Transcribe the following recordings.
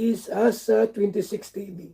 is ASA 26 TV.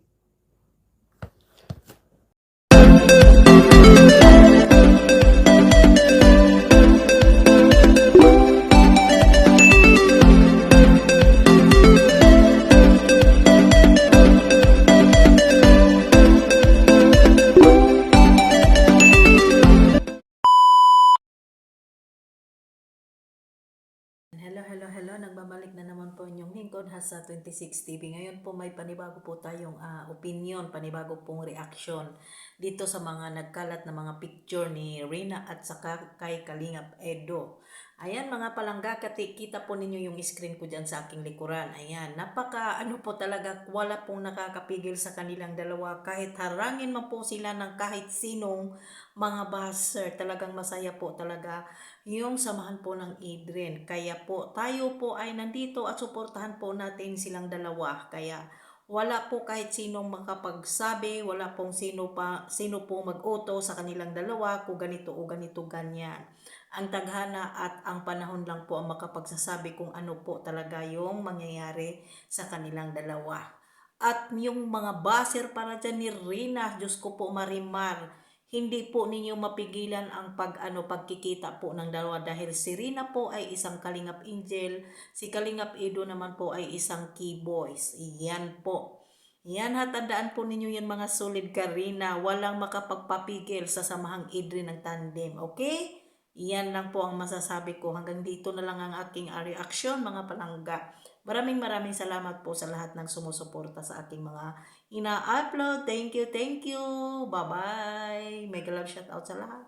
Hello, hello, hello. Nagbabalik na naman po inyong lingkod sa 26 TV. Ngayon po may panibago po tayong ah, opinion, panibago pong reaction dito sa mga nagkalat na mga picture ni Rina at saka kay Kalingap Edo. Ayan mga palangga, kati, kita po ninyo yung screen ko dyan sa aking likuran. Ayan, napaka ano po talaga, wala pong nakakapigil sa kanilang dalawa. Kahit harangin man po sila ng kahit sinong mga buzzer, talagang masaya po talaga yung samahan po ng Idrin. Kaya po, tayo po ay nandito at suportahan po natin silang dalawa. Kaya wala po kahit sinong makapagsabi, wala pong sino pa sino po mag-uto sa kanilang dalawa kung ganito o ganito ganyan. Ang taghana at ang panahon lang po ang makapagsasabi kung ano po talaga yung mangyayari sa kanilang dalawa. At yung mga baser para dyan ni Rina, Diyos ko po marimar, hindi po ninyo mapigilan ang pag ano pagkikita po ng dalawa dahil si Rina po ay isang Kalingap Angel, si Kalingap Edo naman po ay isang Key Boys. Yan po. Yan ha, tandaan po ninyo yan mga solid Karina. Walang makapagpapigil sa samahang Idri ng tandem. Okay? Yan lang po ang masasabi ko. Hanggang dito na lang ang aking reaction mga palangga. Maraming maraming salamat po sa lahat ng sumusuporta sa aking mga ina-upload. Thank you, thank you. Bye-bye. Mega love shout out sa lahat.